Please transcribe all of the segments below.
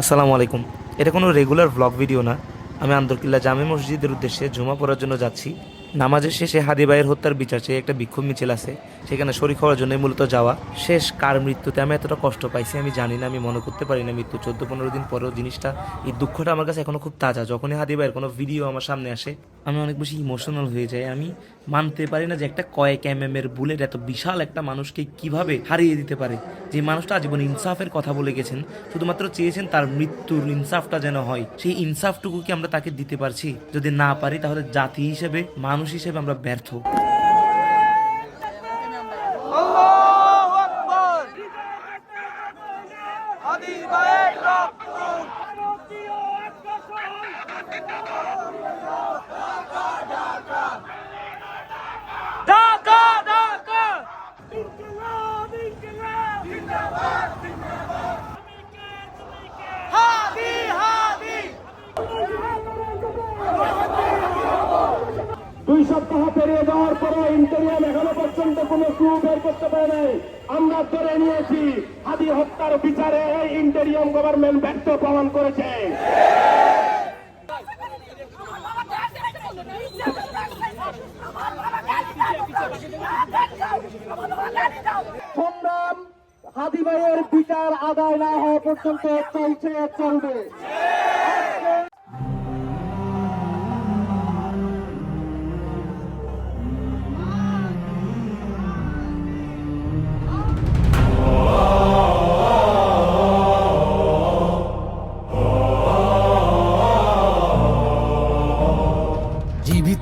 আসসালামু আলাইকুম। এটা কোনো রেগুলার ব্লগ ভিডিও না। আমি আন্দরকিল্লা জামে মসজিদের উদ্দেশ্যে জুমা পড়ার জন্য যাচ্ছি। নামাজের শেষে হাদি ভাইয়ের হত্যার বিচার চেয়ে একটা বিক্ষোভ মিছিল আছে। সেখানে শরীর হওয়ার জন্য মূলত যাওয়া। শেষ কার মৃত্যুতে আমি এতটা কষ্ট পাইছি আমি জানি না, আমি মনে করতে পারি না মৃত্যু। চোদ্দ, পনেরো দিন পরেও জিনিসটা, এই দুঃখটা আমার কাছে এখনও খুব তাজা। যখনই হাদি ভাইয়ের কোনো ভিডিও আমার সামনে আসে, আমি অনেক বেশি ইমোশনাল হয়ে যাই। আমি মানতে পারি না যে একটা কয়েক এম এম এর বুলেট এত বিশাল একটা মানুষকে কীভাবে হারিয়ে দিতে পারে। যে মানুষটা আজীবন ইনসাফের কথা বলে গেছেন, শুধুমাত্র চেয়েছেন তার মৃত্যুর ইনসাফটা যেন হয়। সেই ইনসাফটুকু কি আমরা তাকে দিতে পারছি? যদি না পারি, তাহলে জাতি হিসেবে মানুষ হিসেবে আমরা ব্যর্থ আল্লাহু আকবার হাদি ভাইয়ের রক্ত ঢাকা ঢাকা হাদি হাদি দুই সপ্তাহ পেরিয়ে যাওয়ার পরে ইন্টেরিয়াম এখনও পর্যন্ত কোনো ক্লু বের করতে পারে নাই। আমরা ধরে নিয়েছি, হাদি হত্যার বিচারে ইন্টেরিয়াম গভর্নমেন্ট ব্যর্থ প্রমাণ করেছে। সংগ্রাম হাদি ভাইয়ের বিচার আদায় না হওয়া পর্যন্ত চলছে, চলবে।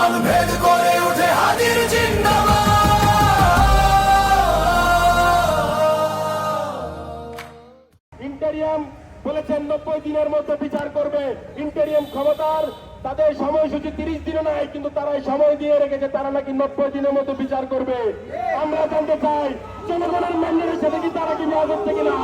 আসমান ভেদ করে ওঠে হাদির জিন্দাবাদ। ইন্টেরিয়াম বলেছেন নব্বই দিনের মধ্যে বিচার করবে। ইন্টেরিয়াম ক্ষমতার, তাদের সময়সূচি তিরিশ দিনও নাই, কিন্তু তারা সময় দিয়ে রেখেছে, তারা নাকি নব্বই দিনের মধ্যে বিচার করবে। আমরা জানতে চাই, জনগণের ম্যান্ডেটের সাথে কি তারা কি মেয়াদ হচ্ছে কিনা?